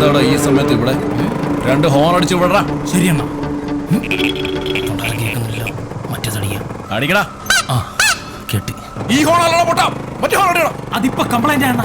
എന്താടാ ഈ സമയത്ത് ഇവിടെ? രണ്ട് ഹോൺ അടിച്ചു വിടറാ ശരിയെന്നാ അടിക്കടാ. കെട്ടി. ഈ ഹോൺ അല്ലടാ പൊട്ടാ. മറ്റേ ഹോൺ അടിയടാ. അതിപ്പോ കംപ്ലൈന്റ് ആണ്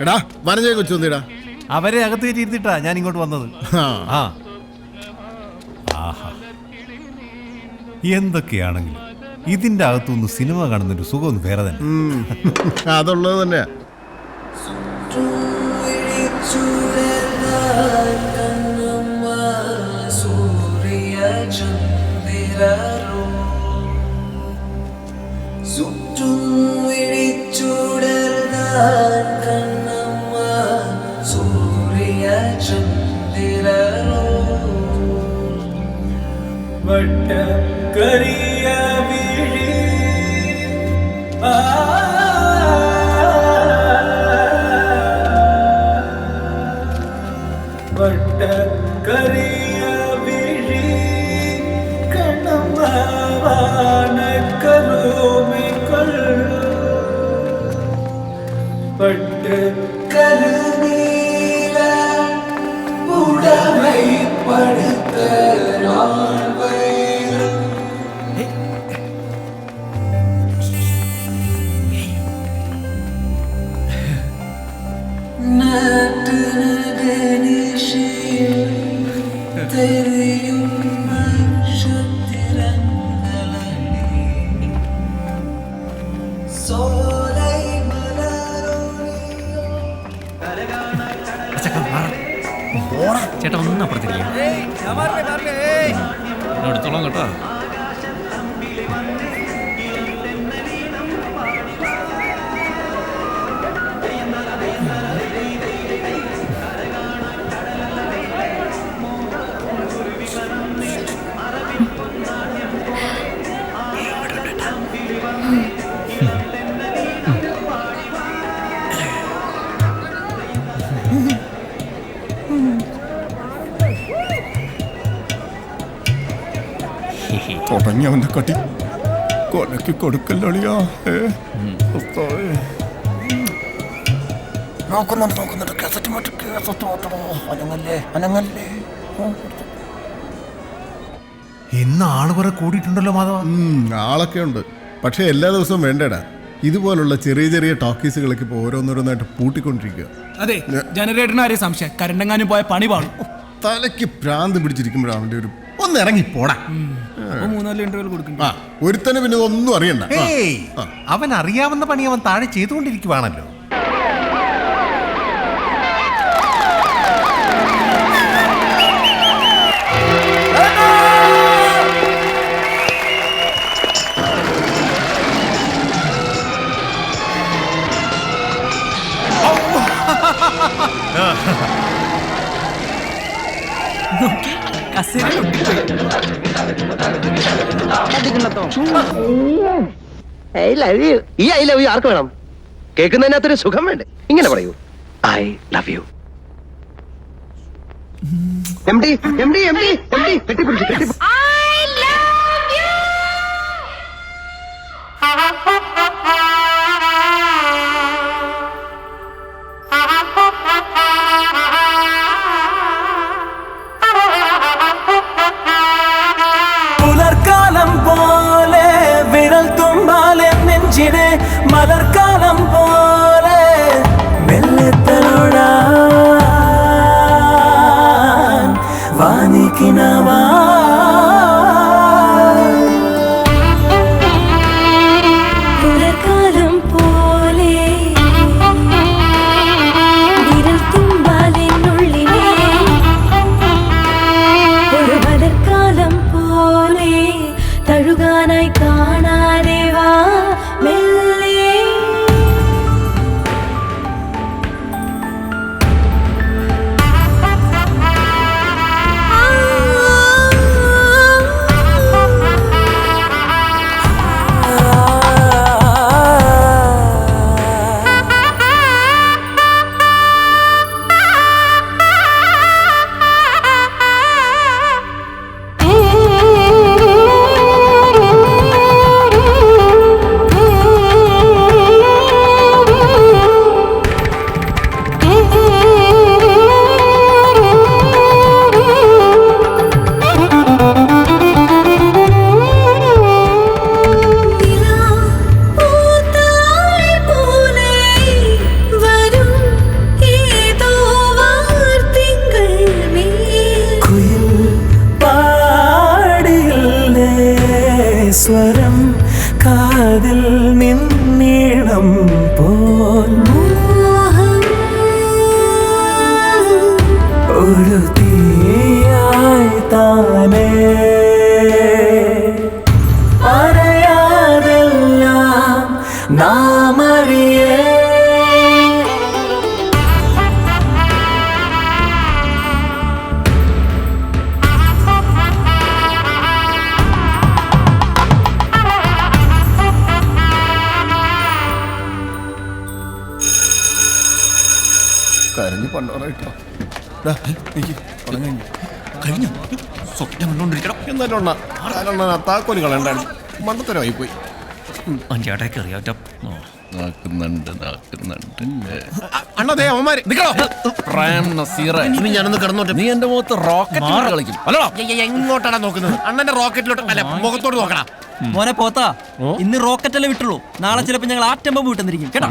എടാ വനജയെ കൊച്ചു വന്നിടാ. അവരെ അകത്ത് കയറ്റിയിരുത്തിട്ടാ ഞാൻ ഇങ്ങോട്ട് വന്നത്. ആ. ആ. ആഹാ. എന്തൊക്കെയാണെങ്കിലും ഇതിന്റെ അകത്തുനിന്ന് സിനിമ കാണുന്ന ഒരു സുഖം ഒന്ന് വേറെ തന്നെ. അതുള്ളത് തന്നെയാ. பட்ட கரிய விழி. பட்ட கரிய விழி. கணவான கருமை கொள் பட்ட கரு ചേട്ടാ ഒന്നും അപ്പുറത്തിരിക്കുക എടുത്തോളാം കേട്ടോ അവന്റെ കട്ടി കൊലക്ക് കൊടുക്കല്ലളിയാ. നോക്കുന്നുണ്ട് നോക്കുന്നുണ്ട്. കേസറ്റ് മാറ്റ് കേസറ്റ് മാറ്റണോ? അനങ്ങല്ലേ അനങ്ങല്ലേ? ഇന്ന് ആൾ കുറെ കൂടിയിട്ടുണ്ടല്ലോ മാധവ. ആളൊക്കെ ഉണ്ട്. പക്ഷെ എല്ലാ ദിവസവും വേണ്ടടാ. ഇതുപോലുള്ള ചെറിയ ചെറിയ ടോക്കീസുകളൊക്കെ ഇപ്പോൾ ഓരോന്നോരോന്നായിട്ട് പൂട്ടിക്കൊണ്ടിരിക്കുക അതെ ജനറേറ്ററിന് ആരെയും സംശയം? കരണ്ടെങ്ങാനും പോയ പണി പാടും തലയ്ക്ക് ഭ്രാന്ത് പിടിച്ചിരിക്കുമ്പോഴാണ് അവന്റെ ഒരു ഒന്ന് ഇറങ്ങി പോടാ. അപ്പൊ മൂന്നാൽ ഇന്റർവ്യൂ കൊടുക്കും ആ ഒരുത്തന് പിന്നെ ഒന്നും അറിയണ്ട. ആ, ഏയ് അവൻ അറിയാവുന്ന പണി അവൻ താഴെ ചെയ്തുകൊണ്ടിരിക്കുവാണല്ലോ. യു ഈ ഐ ലവ് യു ആർക്ക് വേണം കേൾക്കുന്നതിനകത്തൊരു സുഖം വേണ്ടേ ഇങ്ങനെ പറയൂ I love you M D M D M D M D കെട്ടിപ്പിടിച്ചു കഴിഞ്ഞു? സ്വപ്നം കണ്ടോണ്ടിരിക്കണം എന്നാലും താക്കോൽ കളണ്ടായിരുന്നു മണ്ടത്തരമായി പോയി. അഞ്ചാട്ടേക്ക് അറിയാറ്റ നാക്കുന്നുണ്ട് നാക്കുന്നുണ്ട്. അണ്ണതേ അവന്മാര്. പ്രേം നസീറെ. ഇനി ഞാനൊന്ന് കിടന്നോട്ടെ. നീ എന്റെ മുഖത്ത് റോക്കറ്റ് കളിക്കും. അല്ലടാ. എങ്ങോട്ടാണ് നോക്കുന്നത്? അണ്ണന്റെ റോക്കറ്റിലോട്ട് അല്ല മുഖത്തോട്ട് നോക്കടാ. മോനെ പോത്താ ഇന്ന് റോക്കറ്റ് അല്ലേ വിട്ടുള്ളൂ. നാളെ ചിലപ്പോ ഞങ്ങൾ ആറ്റം ബോംബ് വിട്ടെന്നിരിക്കും. കേട്ടോ?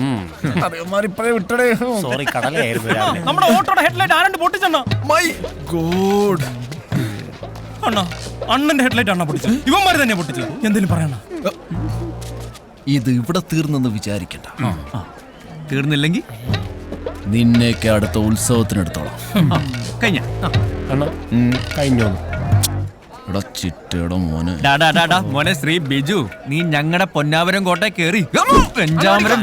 വിട്ടടേ. സോറി കടലായിരുന്നു നമ്മുടെ ഓട്ടോയുടെ ഹെഡ്ലൈറ്റ് ആരണ്ട് പൊട്ടിച്ചെണ്ണ മൈ ഗോഡ് അണ്ണ അണ്ണന്റെ ഹെഡ്ലൈറ്റ് അണ്ണ പൊട്ടിച്ചു ഇവന്മാര് തന്നെ പൊട്ടിച്ചു എന്തെങ്കിലും പറയണ? ഇത് ഇവിടെ തീർന്നെന്ന് വിചാരിക്കണ്ട. തീർന്നില്ലെങ്കിൽ? നിന്നെയൊക്കെ അടുത്ത ഉത്സവത്തിനെടുത്തോളാം. കഴിഞ്ഞ. കഴിഞ്ഞു? ഇവിടെ ചിറ്റയുടെ മോന്. മോനെ ശ്രീ ബിജു നീ ഞങ്ങളുടെ പൊന്നാവരം കോട്ട കേറി. പെഞ്ചാമരം.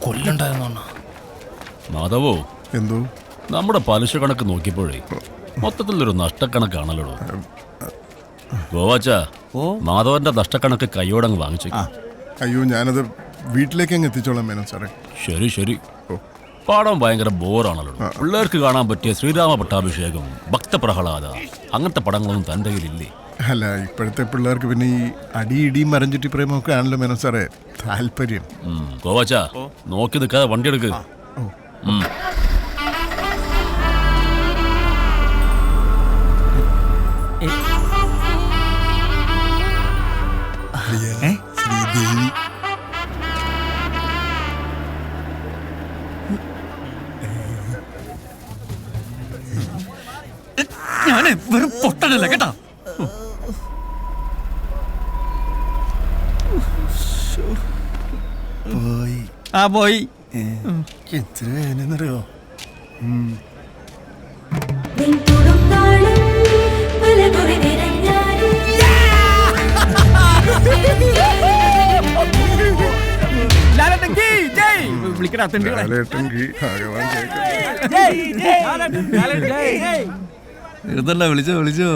കൊല്ലുണ്ടായിരുന്നു മാധവോ എന്തോ? നമ്മുടെ പലിശ കണക്ക് നോക്കിയപ്പോഴേ മൊത്തത്തിലൊരു നഷ്ടക്കണക്കാണല്ലോ ഗോവാച്ച മാധവന്റെ നഷ്ടക്കണക്ക് കൈയോടങ്ങ് വാങ്ങിച്ചു അയ്യോ ഞാനത് വീട്ടിലേക്ക് അങ്ങ് എത്തിച്ചോളാം മേനോ സാറേ. ശരി ശരി. പാടം ഭയങ്കര ബോറാണല്ലോ. പിള്ളേർക്ക് കാണാൻ പറ്റിയ ശ്രീരാമ പട്ടാഭിഷേകം ഭക്തപ്രഹ്ലാദ അങ്ങനത്തെ പടങ്ങളൊന്നും തന്റെ കയ്യിലില്ലേ? അല്ല ഇപ്പോഴത്തെ പിള്ളേർക്ക് പിന്നെ ഈ അടി ഇടിയും മരഞ്ചുറ്റി പ്രേമൊക്കെ ആണല്ലോ മേനോ സാറേ. താല്പര്യം. ഉം. ഗോവാച്ച നോക്കി നിൽക്കാതെ വണ്ടി എടുക്ക്. ഉം. ഞാൻ വെറും പൊട്ടനല്ല കേട്ടാ. ആ പോയി. എത്ര വേനെന്നറിയോ വിളിക്കടാ തീർന്നല്ല വിളിച്ചോ വിളിച്ചോ.